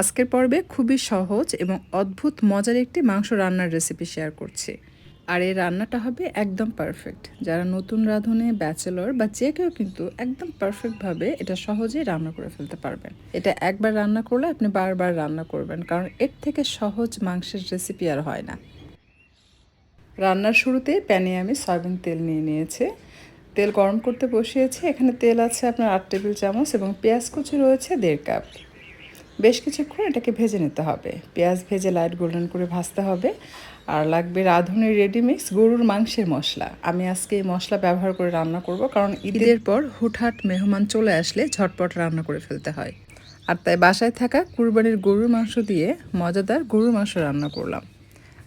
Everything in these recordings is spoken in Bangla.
আজকের পর্বে খুবই সহজ এবং অদ্ভুত মজার একটি মাংস রান্নার রেসিপি শেয়ার করছি। আর এই রান্নাটা হবে একদম পারফেক্ট যারা নতুন রাঁধুনে ব্যাচেলর বা যে কেউ কিন্তু একদম পারফেক্টভাবে এটা সহজেই রান্না করে ফেলতে পারবেন। এটা একবার রান্না করলে আপনি বারবার রান্না করবেন, কারণ এর থেকে সহজ মাংসের রেসিপি আর হয় না। রান্নার শুরুতে প্যানে আমি সয়াবিন তেল নিয়ে নিয়েছি। তেল গরম করতে বসিয়েছি। এখানে তেল আছে আপনার আট টেবিল চামচ এবং পেঁয়াজ কুচি রয়েছে দেড় কাপ। বেশ কিছুক্ষণ এটাকে ভেজে নিতে হবে। পেঁয়াজ ভেজে লাইট গোল্ডেন করে ভাজতে হবে। আর লাগবে রাঁধুনি রেডিমিক্স গরুর মাংসের মশলা। আমি আজকে এই মশলা ব্যবহার করে রান্না করব কারণ ঈদের পর হুটহাট মেহমান চলে আসলে ঝটপট রান্না করে ফেলতে হয়। আর তাই বাসায় থাকা কুরবানির গরুর মাংস দিয়ে মজাদার গরুর মাংস রান্না করলাম।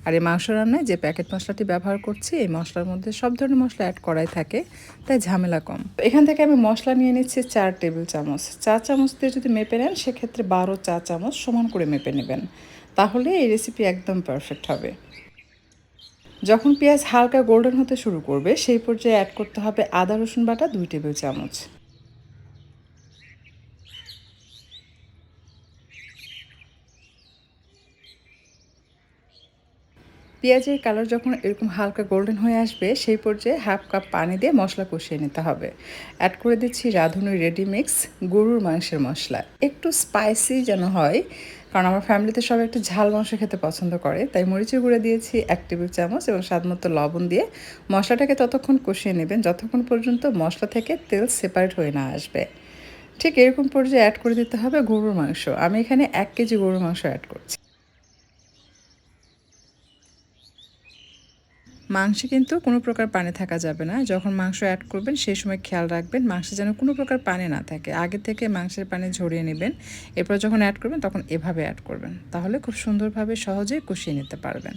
আর এই মাংস রান্নায় যে প্যাকেট মশলাটি ব্যবহার করছি, এই মশলার মধ্যে সব ধরনের মশলা অ্যাড করাই থাকে, তাই ঝামেলা কম। এখান থেকে আমি মশলা নিয়ে নিচ্ছি চার টেবিল চামচ। চা চামচ দিয়ে যদি মেপে নেন, সেক্ষেত্রে বারো চা চামচ সমান করে মেপে নেবেন। তাহলে এই রেসিপি একদম পারফেক্ট হবে। যখন পেঁয়াজ হালকা গোল্ডেন হতে শুরু করবে, সেই পর্যায়ে অ্যাড করতে হবে আদা রসুন বাটা দুই টেবিল চামচ। পেঁয়াজের কালার যখন এরকম হালকা গোল্ডেন হয়ে আসবে, সেই পর্যায়ে হাফ কাপ পানি দিয়ে মশলা কষিয়ে নিতে হবে। অ্যাড করে দিচ্ছি রাঁধুনি রেডি মিক্স গরুর মাংসের মশলা। একটু স্পাইসি যেন হয়, কারণ আমার ফ্যামিলিতে সবাই একটু ঝাল মাংস খেতে পছন্দ করে, তাই মরিচের গুঁড়ে দিয়েছি এক টেবিল চামচ এবং স্বাদমতো লবণ দিয়ে মশলাটাকে ততক্ষণ কষিয়ে নেবেন, যতক্ষণ পর্যন্ত মশলা থেকে তেল সেপারেট হয়ে না আসবে। ঠিক এরকম পর্যায়ে অ্যাড করে দিতে হবে গরুর মাংস। আমি এখানে এক কেজি গরুর মাংস অ্যাড করছি। মাংসে কিন্তু কোনো প্রকার পানি থাকা যাবে না। যখন মাংস অ্যাড করবেন, সেই সময় খেয়াল রাখবেন মাংসে যেন কোনো প্রকার পানি না থাকে। আগে থেকে মাংসের পানি ঝরিয়ে নেবেন। এরপর যখন অ্যাড করবেন, তখন এভাবে অ্যাড করবেন। তাহলে খুব সুন্দরভাবে সহজেই কষিয়ে নিতে পারবেন।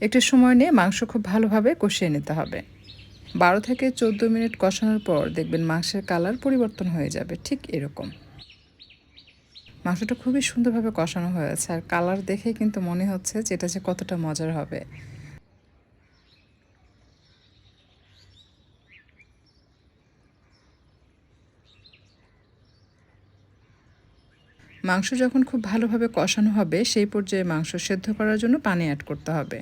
একটু সময় নিয়ে মাংস খুব ভালোভাবে কষিয়ে নিতে হবে। বারো থেকে চোদ্দ মিনিট কষানোর পর দেখবেন মাংসের কালার পরিবর্তন হয়ে যাবে। ঠিক এরকম। মাংসটা খুবই সুন্দরভাবে কষানো হয়েছে আর কালার দেখে কিন্তু মনে হচ্ছে যে এটা যে কতটা মজার হবে। মাংস যখন খুব ভালোভাবে কষানো হবে, সেই পর্যায়ে মাংস সেদ্ধ করার জন্য পানি অ্যাড করতে হবে।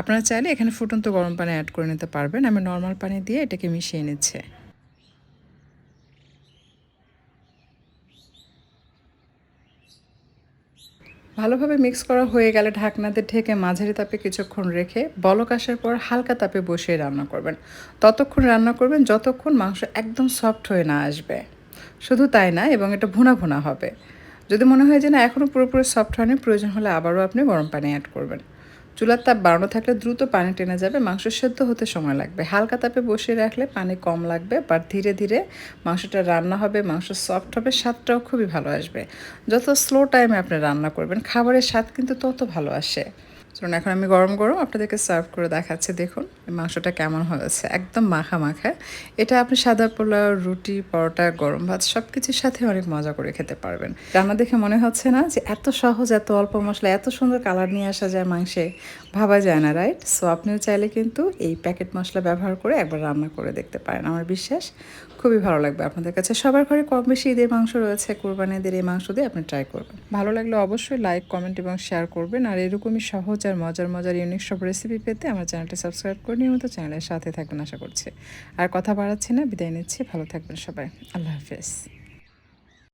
আপনারা চাইলে এখানে ফুটন্ত গরম পানি অ্যাড করে নিতে পারবেন। আমি নর্মাল পানি দিয়ে এটাকে মিশিয়ে নিচ্ছে। ভালোভাবে মিক্স করা হয়ে গেলে ঢাকনাতে ঢেকে মাঝারি তাপে কিছুক্ষণ রেখে বলক আসার পর হালকা তাপে বসিয়ে রান্না করবেন। ততক্ষণ রান্না করবেন যতক্ষণ মাংস একদম সফট হয়ে না আসবে। শুধু তাই না, এবং এটা ভুনা ভুনা হবে। যদি মনে হয় যে না এখনও পুরোপুরি সফট হয়নি, প্রয়োজন হলে আবারও আপনি গরম পানি অ্যাড করবেন। চুলার তাপ বাড়ানো থাকলে দ্রুত পানি টেনে যাবে, মাংস সেদ্ধ হতে সময় লাগবে। হালকা তাপে বসিয়ে রাখলে পানি কম লাগবে বাট ধীরে ধীরে মাংসটা রান্না হবে, মাংস সফট হবে, স্বাদটাও খুবই ভালো আসবে। যত স্লো টাইমে আপনি রান্না করবেন, খাবারের স্বাদ কিন্তু তত ভালো আসে। চলুন, এখন আমি গরম গরম আপনাদেরকে সার্ভ করে দেখাচ্ছি, দেখুন। মাংসটা কেমন হয়েছে? একদম মাখা মাখা এটা আপনি সাদা পোলাও, রুটি, পরোটা, গরম ভাত সব কিছুর সাথে অনেক মজা করে খেতে পারবেন। রান্না দেখে মনে হচ্ছে না যে এত সহজ, এত অল্প মশলা, এত সুন্দর কালার নিয়ে আসা যায় মাংসে? ভাবা যায় না, রাইট? সো আপনিও চাইলে কিন্তু এই প্যাকেট মশলা ব্যবহার করে একবার রান্না করে দেখতে পারেন। আমার বিশ্বাস খুবই ভালো লাগবে আপনাদের কাছে। সবার ঘরে কম বেশি ঈদের মাংস রয়েছে। কোরবানি ঈদের এই মাংস দিয়ে আপনি ট্রাই করবেন। ভালো লাগলে অবশ্যই লাইক কমেন্ট এবং শেয়ার করবেন। আর এরকমই সহজ আর মজার মজার ইউনিক সব রেসিপি পেতে আমার চ্যানেলটি সাবস্ক্রাইব করে নিয়মিত চ্যানেলের সাথে থাকবেন আশা করছি। আর কথা বাড়াচ্ছি না, বিদায় নিচ্ছি, ভালো থাকবেন সবাই। আল্লাহ হাফেজ।